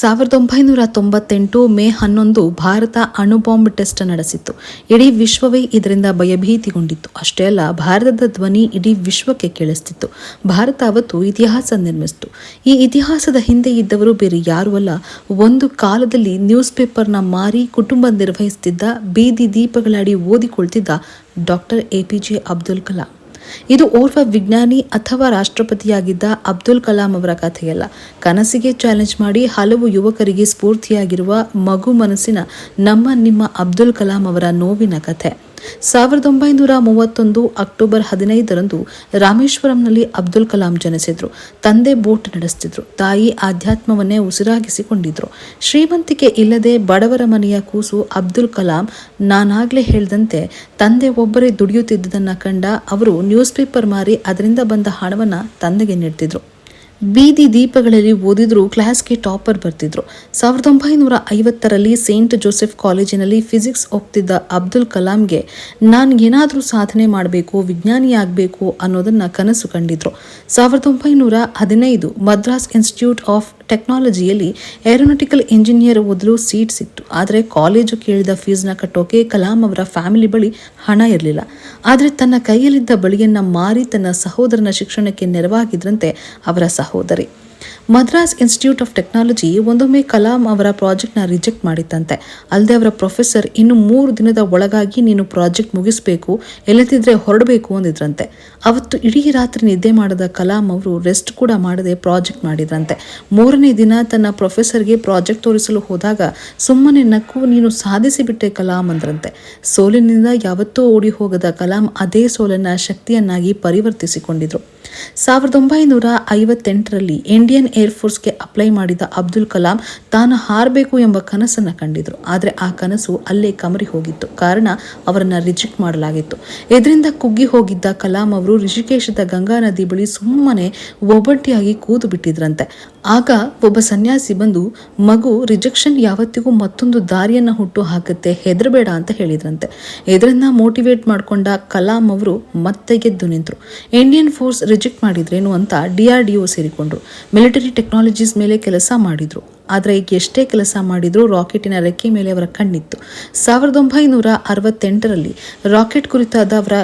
ಸಾವಿರದ ಒಂಬೈನೂರ ತೊಂಬತ್ತೆಂಟು ಮೇ ಹನ್ನೊಂದು ಭಾರತ ಅಣುಬಾಂಬ್ ಟೆಸ್ಟ್ ನಡೆಸಿತ್ತು. ಇಡೀ ವಿಶ್ವವೇ ಇದರಿಂದ ಭಯಭೀತಿಗೊಂಡಿತ್ತು. ಅಷ್ಟೇ ಅಲ್ಲ, ಭಾರತದ ಧ್ವನಿ ಇಡೀ ವಿಶ್ವಕ್ಕೆ ಕೇಳಿಸ್ತಿತ್ತು. ಭಾರತ ಅವತ್ತು ಇತಿಹಾಸ ನಿರ್ಮಿಸಿತು. ಈ ಇತಿಹಾಸದ ಹಿಂದೆ ಇದ್ದವರು ಬೇರೆ ಯಾರೂ ಅಲ್ಲ. ಒಂದು ಕಾಲದಲ್ಲಿ ನ್ಯೂಸ್ ಪೇಪರ್ನ ಮಾರಿ ಕುಟುಂಬ ನಿರ್ವಹಿಸುತ್ತಿದ್ದ ಬೀದಿ ದೀಪಗಳಡಿ ಓದಿಕೊಳ್ತಿದ್ದ doctor A P J Abdul Kalam. ಇದು ಓರ್ವ ವಿಜ್ಞಾನಿ ಅಥವಾ ರಾಷ್ಟ್ರಪತಿಯಾಗಿದ್ದ ಅಬ್ದುಲ್ ಕಲಾಂ ಅವರ ಕಥೆಯಲ್ಲ. ಕನಸಿಗೆ ಚಾಲೆಂಜ್ ಮಾಡಿ ಹಲವು ಯುವಕರಿಗೆ ಸ್ಫೂರ್ತಿಯಾಗಿರುವ ಮಗು ಮನಸ್ಸಿನ ನಮ್ಮ ನಿಮ್ಮ ಅಬ್ದುಲ್ ಕಲಾಂ ಅವರ ನೋವಿನ ಕಥೆ. ಸಾವಿರದ ಒಂಬೈನೂರ ಮೂವತ್ತೊಂದು ಅಕ್ಟೋಬರ್ ಹದಿನೈದರಂದು ರಾಮೇಶ್ವರಂನಲ್ಲಿ ಅಬ್ದುಲ್ ಕಲಾಂ ಜನಿಸಿದ್ರು. ತಂದೆ ಬೋಟ್ ನಡೆಸ್ತಿದ್ರು. ತಾಯಿ ಆಧ್ಯಾತ್ಮವನ್ನೇ ಉಸಿರಾಗಿಸಿಕೊಂಡಿದ್ರು. ಶ್ರೀಮಂತಿಕೆ ಇಲ್ಲದೆ ಬಡವರ ಮನೆಯ ಕೂಸು ಅಬ್ದುಲ್ ಕಲಾಂ ನಾನಾಗ್ಲೇ ಹೇಳಿದಂತೆ ತಂದೆ ಒಬ್ಬರೇ ದುಡಿಯುತ್ತಿದ್ದುದನ್ನು ಕಂಡ ಅವರು ನ್ಯೂಸ್ ಪೇಪರ್ ಮಾರಿ ಅದರಿಂದ ಬಂದ ಹಣವನ್ನು ತಂದೆಗೆ ನೀಡ್ತಿದ್ರು. ಬೀದಿ ದೀಪಗಳಲ್ಲಿ ಓದಿದ್ರು ಕ್ಲಾಸ್ಗೆ ಟಾಪರ್ ಬರ್ತಿದ್ರು. ಸಾವಿರದ ಒಂಬೈನೂರ ಐವತ್ತರಲ್ಲಿ ಸೇಂಟ್ ಜೋಸೆಫ್ ಕಾಲೇಜಿನಲ್ಲಿ ಫಿಸಿಕ್ಸ್ ಹೋಗ್ತಿದ್ದ ಅಬ್ದುಲ್ ಕಲಾಂಗೆ ನಾನು ಏನಾದರೂ ಸಾಧನೆ ಮಾಡಬೇಕು, ವಿಜ್ಞಾನಿ ಆಗಬೇಕು ಅನ್ನೋದನ್ನ ಕನಸು ಕಂಡಿದ್ರು. ಸಾವಿರದ ಒಂಬೈನೂರ ಹದಿನೈದು ಮದ್ರಾಸ್ ಇನ್ಸ್ಟಿಟ್ಯೂಟ್ ಆಫ್ ಟೆಕ್ನಾಲಜಿಯಲ್ಲಿ ಏರೋನಾಟಿಕಲ್ ಇಂಜಿನಿಯರ್ ಓದಲು ಸೀಟ್ ಸಿಕ್ತು. ಆದರೆ ಕಾಲೇಜು ಕೇಳಿದ ಫೀಸ್ನ ಕಟ್ಟೋಕೆ ಕಲಾಂ ಅವರ ಫ್ಯಾಮಿಲಿ ಬಳಿ ಹಣ ಇರಲಿಲ್ಲ. ಆದರೆ ತನ್ನ ಕೈಯಲ್ಲಿದ್ದ ಬಳಿಯನ್ನ ಮಾರಿ ತನ್ನ ಸಹೋದರನ ಶಿಕ್ಷಣಕ್ಕೆ ನೆರವಾಗಿದ್ರಂತೆ ಅವರ ಸಹೋದರಿ. ಮದ್ರಾಸ್ ಇನ್ಸ್ಟಿಟ್ಯೂಟ್ ಆಫ್ ಟೆಕ್ನಾಲಜಿ ಒಂದೊಮ್ಮೆ ಕಲಾಂ ಅವರ ಪ್ರಾಜೆಕ್ಟ್ನ ರಿಜೆಕ್ಟ್ ಮಾಡಿತ್ತಂತೆ. ಅಲ್ಲದೆ ಅವರ ಪ್ರೊಫೆಸರ್ ಇನ್ನು ಮೂರು ದಿನದ ಒಳಗಾಗಿ ನೀನು ಪ್ರಾಜೆಕ್ಟ್ ಮುಗಿಸ್ಬೇಕು ಎಲ್ಲದಿದ್ರೆ ಹೊರಡಬೇಕು ಅಂದಿದ್ರಂತೆ. ಅವತ್ತು ಇಡೀ ರಾತ್ರಿ ನಿದ್ದೆ ಮಾಡದ ಕಲಾಂ ಅವರು ರೆಸ್ಟ್ ಕೂಡ ಮಾಡದೆ ಪ್ರಾಜೆಕ್ಟ್ ಮಾಡಿದ್ರಂತೆ. ಮೂರನೇ ದಿನ ತನ್ನ ಪ್ರೊಫೆಸರ್ಗೆ ಪ್ರಾಜೆಕ್ಟ್ ತೋರಿಸಲು ಹೋದಾಗ ಸುಮ್ಮನೆ ನಕ್ಕು, ನೀನು ಸಾಧಿಸಿಬಿಟ್ಟೆ ಕಲಾಂ ಅಂದ್ರಂತೆ. ಸೋಲಿನಿಂದ ಯಾವತ್ತೂ ಓಡಿ ಹೋಗದ ಕಲಾಂ ಅದೇ ಸೋಲನ್ನ ಶಕ್ತಿಯನ್ನಾಗಿ ಪರಿವರ್ತಿಸಿಕೊಂಡಿದ್ರು. ಸಾವಿರದ ಒಂಬೈನೂರ ಐವತ್ತೆಂಟರಲ್ಲಿ ಇಂಡಿಯನ್ ಏರ್ಫೋರ್ಸ್ಗೆ ಅಪ್ಲೈ ಮಾಡಿದ ಅಬ್ದುಲ್ ಕಲಾಂ ತಾನು ಹಾರಬೇಕು ಎಂಬ ಕನಸನ್ನು ಕಂಡಿದ್ರು. ಆದರೆ ಆ ಕನಸು ಅಲ್ಲೇ ಕಮರಿ ಹೋಗಿತ್ತು. ಕಾರಣ ಅವರನ್ನು ರಿಜೆಕ್ಟ್ ಮಾಡಲಾಗಿತ್ತು. ಇದರಿಂದ ಕುಗ್ಗಿ ಹೋಗಿದ್ದ ಕಲಾಂ ಅವರು ಋಷಿಕೇಶದ ಗಂಗಾ ನದಿ ಬಳಿ ಸುಮ್ಮನೆ ಒಬ್ಬಟ್ಟಿಯಾಗಿ ಕೂತು ಬಿಟ್ಟಿದ್ರಂತೆ. ಆಗ ಒಬ್ಬ ಸನ್ಯಾಸಿ ಬಂದು, ಮಗು, ರಿಜೆಕ್ಷನ್ ಯಾವತ್ತಿಗೂ ಮತ್ತೊಂದು ದಾರಿಯನ್ನು ಹುಟ್ಟು ಹಾಕುತ್ತೆ, ಹೆದರಬೇಡ ಅಂತ ಹೇಳಿದ್ರಂತೆ. ಇದರಿಂದ ಮೋಟಿವೇಟ್ ಮಾಡಿಕೊಂಡ ಕಲಾಂ ಅವರು ಮತ್ತೆ ಗೆದ್ದು ನಿಂತರು. ಇಂಡಿಯನ್ ಫೋರ್ಸ್ ರಿಜೆಕ್ಟ್ ಮಾಡಿದ್ರೇನು ಅಂತ ಡಿ ಆರ್ ಡಿ ಒ ಸೇರಿಕೊಂಡ್ರು. ಮಿಲಿಟರಿ ಟೆಕ್ನಾಲಜೀಸ್ ಮೇಲೆ ಕೆಲಸ ಮಾಡಿದ್ರು. ಆದರೆ ಈಗ ಎಷ್ಟೇ ಕೆಲಸ ಮಾಡಿದರೂ ರಾಕೆಟಿನ ರೆಕ್ಕೆ ಮೇಲೆ ಅವರ ಕಣ್ಣಿತ್ತು. ಸಾವಿರದ ಒಂಬೈನೂರ ಅರವತ್ತೆಂಟರಲ್ಲಿ ರಾಕೆಟ್ ಕುರಿತಾದ ಅವರ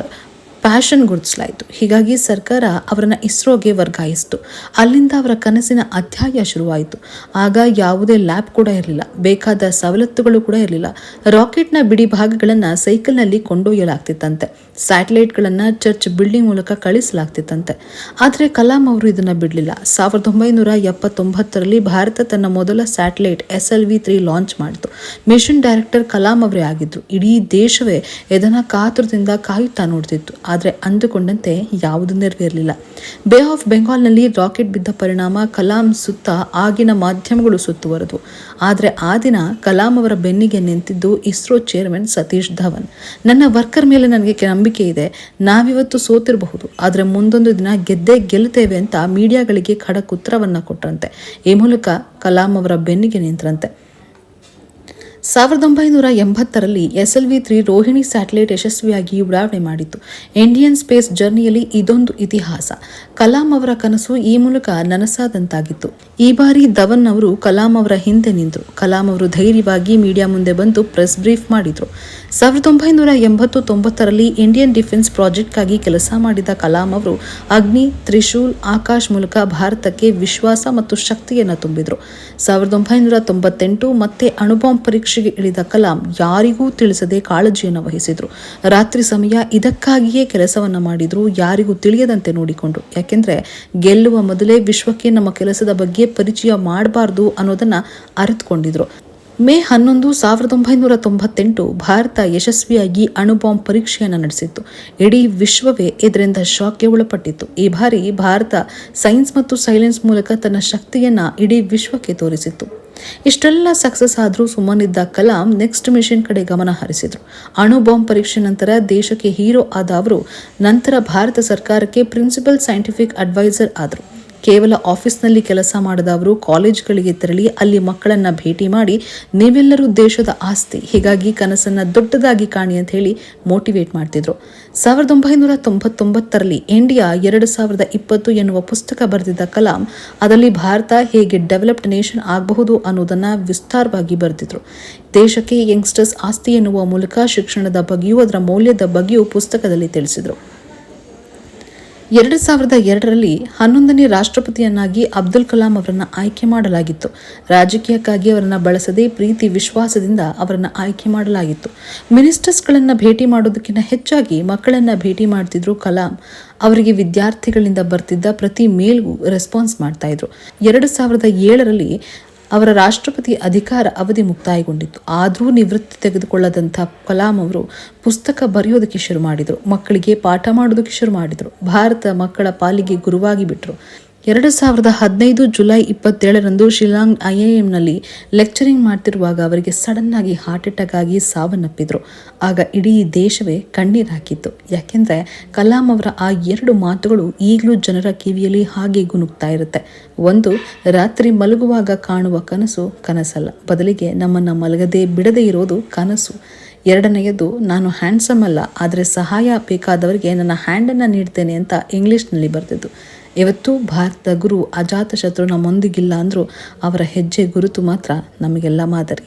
ಪ್ಯಾಷನ್ ಗುರುತಿಸಲಾಯಿತು. ಹೀಗಾಗಿ ಸರ್ಕಾರ ಅವರನ್ನು ಇಸ್ರೋಗೆ ವರ್ಗಾಯಿಸಿತು. ಅಲ್ಲಿಂದ ಅವರ ಕನಸಿನ ಅಧ್ಯಾಯ ಶುರುವಾಯಿತು. ಆಗ ಯಾವುದೇ ಲ್ಯಾಬ್ ಕೂಡ ಇರಲಿಲ್ಲ. ಬೇಕಾದ ಸವಲತ್ತುಗಳು ಕೂಡ ಇರಲಿಲ್ಲ. ರಾಕೆಟ್ನ ಬಿಡಿ ಭಾಗಗಳನ್ನು ಸೈಕಲ್ನಲ್ಲಿ ಕೊಂಡೊಯ್ಯಲಾಗ್ತಿತ್ತಂತೆ. ಸ್ಯಾಟಲೈಟ್ಗಳನ್ನು ಚರ್ಚ್ ಬಿಲ್ಡಿಂಗ್ ಮೂಲಕ ಕಳಿಸಲಾಗ್ತಿತ್ತಂತೆ. ಆದರೆ ಕಲಾಂ ಅವರು ಇದನ್ನು ಬಿಡಲಿಲ್ಲ. ಸಾವಿರದ ಒಂಬೈನೂರ ಎಪ್ಪತ್ತೊಂಬತ್ತರಲ್ಲಿ ಭಾರತ ತನ್ನ ಮೊದಲ satellite S L V three launch ಮಾಡಿತು. ಮಿಷನ್ ಡೈರೆಕ್ಟರ್ ಕಲಾಂ ಅವರೇ ಆಗಿದ್ರು. ಇಡೀ ದೇಶವೇ ಇದನ್ನು ಕಾತುರದಿಂದ ಕಾಯುತ್ತಾ ನೋಡ್ತಿತ್ತು. ಆದರೆ ಅಂದುಕೊಂಡಂತೆ ಯಾವುದು ನೆರವೇರಲಿಲ್ಲ. ಬೇ ಆಫ್ ಬೆಂಗಾಲ್ನಲ್ಲಿ ರಾಕೆಟ್ ಬಿದ್ದ ಪರಿಣಾಮ ಕಲಾಂ ಸುತ್ತ ಆಗಿನ ಮಾಧ್ಯಮಗಳು ಸುತ್ತುವರೆದು ಆದರೆ ಆ ದಿನ ಕಲಾಂ ಅವರ ಬೆನ್ನಿಗೆ ನಿಂತಿದ್ದು ಇಸ್ರೋ ಚೇರ್ಮನ್ ಸತೀಶ್ ಧವನ್. ನನ್ನ ವರ್ಕರ್ ಮೇಲೆ ನನಗೆ ನಂಬಿಕೆ ಇದೆ. ನಾವಿವತ್ತು ಸೋತಿರಬಹುದು. ಆದರೆ ಮುಂದೊಂದು ದಿನ ಗೆದ್ದೇ ಗೆಲ್ಲುತ್ತೇವೆ ಅಂತ ಮೀಡಿಯಾಗಳಿಗೆ ಖಡಕ್ ಉತ್ತರವನ್ನು ಕೊಟ್ಟರಂತೆ ಈ ಮೂಲಕ ಕಲಾಂ ಅವರ ಬೆನ್ನಿಗೆ ನಿಂತರಂತೆ. ಸಾವಿರದ ಒಂಬೈನೂರ ಎಂಬತ್ತರಲ್ಲಿ S L V three Rohini satellite ಯಶಸ್ವಿಯಾಗಿ ಉಡಾವಣೆ ಮಾಡಿತ್ತು. ಇಂಡಿಯನ್ ಸ್ಪೇಸ್ ಜರ್ನಿಯಲ್ಲಿ ಇದೊಂದು ಇತಿಹಾಸ. ಕಲಾಂ ಅವರ ಕನಸು ಈ ಮೂಲಕ ನನಸಾದಂತಾಗಿತ್ತು. ಈ ಬಾರಿ ಧವನ್ ಅವರು ಕಲಾಂ ಅವರ ಹಿಂದೆ ನಿಂತರು ಕಲಾಂ ಅವರು ಧೈರ್ಯವಾಗಿ ಮೀಡಿಯಾ ಮುಂದೆ ಬಂದು ಪ್ರೆಸ್ ಬ್ರೀಫ್ ಮಾಡಿದ್ರು. ಸಾವಿರದ ಒಂಬೈನೂರ ಎಂಬತ್ತು ತೊಂಬತ್ತರಲ್ಲಿ ಇಂಡಿಯನ್ ಡಿಫೆನ್ಸ್ ಪ್ರಾಜೆಕ್ಟ್ಗಾಗಿ ಕೆಲಸ ಮಾಡಿದ ಕಲಾಂ ಅವರು ಅಗ್ನಿ, ತ್ರಿಶೂಲ್, ಆಕಾಶ್ ಮೂಲಕ ಭಾರತಕ್ಕೆ ವಿಶ್ವಾಸ ಮತ್ತು ಶಕ್ತಿಯನ್ನು ತುಂಬಿದ್ರು. ಸಾವಿರದ ಒಂಬೈನೂರ ತೊಂಬತ್ತೆಂಟು ಮತ್ತೆ ಅಣುಬಾಂಬ್ ಪರೀಕ್ಷೆಗೆ ಇಳಿದ ಕಲಾಂ ಯಾರಿಗೂ ತಿಳಿಸದೆ ಕಾಳಜಿಯನ್ನು ವಹಿಸಿದ್ರು. ರಾತ್ರಿ ಸಮಯ ಇದಕ್ಕಾಗಿಯೇ ಕೆಲಸವನ್ನ ಮಾಡಿದ್ರು, ಯಾರಿಗೂ ತಿಳಿಯದಂತೆ ನೋಡಿಕೊಂಡು. ಯಾಕೆಂದ್ರೆ ಗೆಲ್ಲುವ ಮೊದಲೇ ವಿಶ್ವಕ್ಕೆ ನಮ್ಮ ಕೆಲಸದ ಬಗ್ಗೆ ಪರಿಚಯ ಮಾಡಬಾರ್ದು ಅನ್ನೋದನ್ನ ಅರಿತುಕೊಂಡಿದ್ರು. ಮೇ ಹನ್ನೊಂದು ಸಾವಿರದ ಒಂಬೈನೂರ ತೊಂಬತ್ತೆಂಟು ಭಾರತ ಯಶಸ್ವಿಯಾಗಿ ಅಣುಬಾಂಬ್ ಪರೀಕ್ಷೆಯನ್ನು ನಡೆಸಿತ್ತು. ಇಡೀ ವಿಶ್ವವೇ ಇದರಿಂದ ಶಾಕ್ಗೆ ಒಳಪಟ್ಟಿತ್ತು. ಈ ಬಾರಿ ಭಾರತ ಸೈನ್ಸ್ ಮತ್ತು ಸೈಲೆನ್ಸ್ ಮೂಲಕ ತನ್ನ ಶಕ್ತಿಯನ್ನ ಇಡೀ ವಿಶ್ವಕ್ಕೆ ತೋರಿಸಿತ್ತು. ಇಷ್ಟೆಲ್ಲ ಸಕ್ಸಸ್ ಆದರೂ ಸುಮ್ಮನಿದ್ದ ಕಲಾಂ ನೆಕ್ಸ್ಟ್ ಮಿಷನ್ ಕಡೆ ಗಮನ ಹರಿಸಿದ್ರು. ಅಣು ಬಾಂಬ್ ಪರೀಕ್ಷೆ ನಂತರ ದೇಶಕ್ಕೆ ಹೀರೋ ಆದ ಅವರು, ನಂತರ ಭಾರತ ಸರ್ಕಾರಕ್ಕೆ ಪ್ರಿನ್ಸಿಪಲ್ ಸೈಂಟಿಫಿಕ್ ಅಡ್ವೈಸರ್ ಆದರು. ಕೇವಲ ಆಫೀಸ್ನಲ್ಲಿ ಕೆಲಸ ಮಾಡದ ಅವರು ಕಾಲೇಜ್ಗಳಿಗೆ ತೆರಳಿ ಅಲ್ಲಿ ಮಕ್ಕಳನ್ನ ಭೇಟಿ ಮಾಡಿ, ನೀವೆಲ್ಲರೂ ದೇಶದ ಆಸ್ತಿ, ಹೀಗಾಗಿ ಕನಸನ್ನ ದೊಡ್ಡದಾಗಿ ಕಾಣಿ ಅಂತ ಹೇಳಿ ಮೋಟಿವೇಟ್ ಮಾಡ್ತಿದ್ರು. ಸಾವಿರದ ಒಂಬೈನೂರ ತೊಂಬತ್ತೊಂಬತ್ತರಲ್ಲಿ ಇಂಡಿಯಾ ಎರಡು ಸಾವಿರದ ಇಪ್ಪತ್ತು ಎನ್ನುವ ಪುಸ್ತಕ ಬರೆದಿದ್ದ ಕಲಾಂ, ಅದರಲ್ಲಿ ಭಾರತ ಹೇಗೆ ಡೆವಲಪ್ಡ್ ನೇಷನ್ ಆಗಬಹುದು ಅನ್ನೋದನ್ನ ವಿಸ್ತಾರವಾಗಿ ಬರೆದಿದ್ರು. ದೇಶಕ್ಕೆ ಯಂಗ್ಸ್ಟರ್ಸ್ ಆಸ್ತಿ ಎನ್ನುವ ಮೂಲಕ ಶಿಕ್ಷಣದ ಬಗ್ಗೆಯೂ, ಅದರ ಮೌಲ್ಯದ ಬಗ್ಗೆಯೂ ಪುಸ್ತಕದಲ್ಲಿ ತಿಳಿಸಿದರು. ಎರಡು ಸಾವಿರದ ಎರಡರಲ್ಲಿ ಹನ್ನೊಂದನೇ ರಾಷ್ಟ್ರಪತಿಯನ್ನಾಗಿ ಅಬ್ದುಲ್ ಕಲಾಂ ಅವರನ್ನು ಆಯ್ಕೆ ಮಾಡಲಾಗಿತ್ತು. ರಾಜಕೀಯಕ್ಕಾಗಿ ಅವರನ್ನು ಬಳಸದೆ ಪ್ರೀತಿ ವಿಶ್ವಾಸದಿಂದ ಅವರನ್ನು ಆಯ್ಕೆ ಮಾಡಲಾಗಿತ್ತು. ಮಿನಿಸ್ಟರ್ಸ್ಗಳನ್ನು ಭೇಟಿ ಮಾಡೋದಕ್ಕಿಂತ ಹೆಚ್ಚಾಗಿ ಮಕ್ಕಳನ್ನು ಭೇಟಿ ಮಾಡ್ತಿದ್ರು ಕಲಾಂ. ಅವರಿಗೆ ವಿದ್ಯಾರ್ಥಿಗಳಿಂದ ಬರ್ತಿದ್ದ ಪ್ರತಿ ಮೇಲ್ಗೂ ರೆಸ್ಪಾನ್ಸ್ ಮಾಡ್ತಾ ಇದ್ರು. ಎರಡು ಸಾವಿರದ ಏಳರಲ್ಲಿ ಅವರ ರಾಷ್ಟ್ರಪತಿ ಅಧಿಕಾರ ಅವಧಿ ಮುಕ್ತಾಯಗೊಂಡಿತ್ತು. ಆದರೂ ನಿವೃತ್ತಿ ತೆಗೆದುಕೊಳ್ಳದಂಥ ಕಲಾಂ ಅವರು ಪುಸ್ತಕ ಬರೆಯೋದಕ್ಕೆ ಶುರು ಮಾಡಿದರು. ಮಕ್ಕಳಿಗೆ ಪಾಠ ಮಾಡೋದಕ್ಕೆ ಶುರು ಮಾಡಿದರು. ಭಾರತ ಮಕ್ಕಳ ಪಾಲಿಗೆ ಗುರುವಾಗಿ ಬಿಟ್ಟರು ಎರಡು ಸಾವಿರದ ಹದಿನೈದು ಜುಲೈ ಇಪ್ಪತ್ತೇಳರಂದು ಶಿಲಾಂಗ್ ಐಐಎಂನಲ್ಲಿ ಲೆಕ್ಚರಿಂಗ್ ಮಾಡ್ತಿರುವಾಗ ಅವರಿಗೆ ಸಡನ್ ಆಗಿ ಹಾರ್ಟ್ ಅಟ್ಯಾಕ್ ಆಗಿ ಸಾವನ್ನಪ್ಪಿದ್ರು. ಆಗ ಇಡೀ ದೇಶವೇ ಕಣ್ಣೀರು ಹಾಕಿತ್ತು. ಯಾಕೆಂದ್ರೆ ಕಲಾಂ ಅವರ ಆ ಎರಡು ಮಾತುಗಳು ಈಗಲೂ ಜನರ ಕಿವಿಯಲ್ಲಿ ಹಾಗೆ ಗುನುಗ್ತಾ ಇರುತ್ತೆ. ಒಂದು, ರಾತ್ರಿ ಮಲಗುವಾಗ ಕಾಣುವ ಕನಸು ಕನಸಲ್ಲ. ಬದಲಿಗೆ ನಮ್ಮನ್ನು ಮಲಗದೆ ಬಿಡದೇ ಇರೋದು ಕನಸು. ಎರಡನೆಯದು, ನಾನು ಹ್ಯಾಂಡ್ಸಮ್ ಅಲ್ಲ, ಆದರೆ ಸಹಾಯ ಬೇಕಾದವರಿಗೆ ನನ್ನ ಹ್ಯಾಂಡನ್ನು ನೀಡ್ತೇನೆ ಅಂತ ಇಂಗ್ಲೀಷ್ನಲ್ಲಿ ಬರೆದಿದ್ದು. ಇವತ್ತು ಭಾರತದ ಗುರು ಅಜಾತಶತ್ರು ನಮ್ಮೊಂದಿಗಿಲ್ಲ ಅಂದರೂ ಅವರ ಹೆಜ್ಜೆ ಗುರುತು ಮಾತ್ರ ನಮಗೆಲ್ಲ ಮಾದರಿ.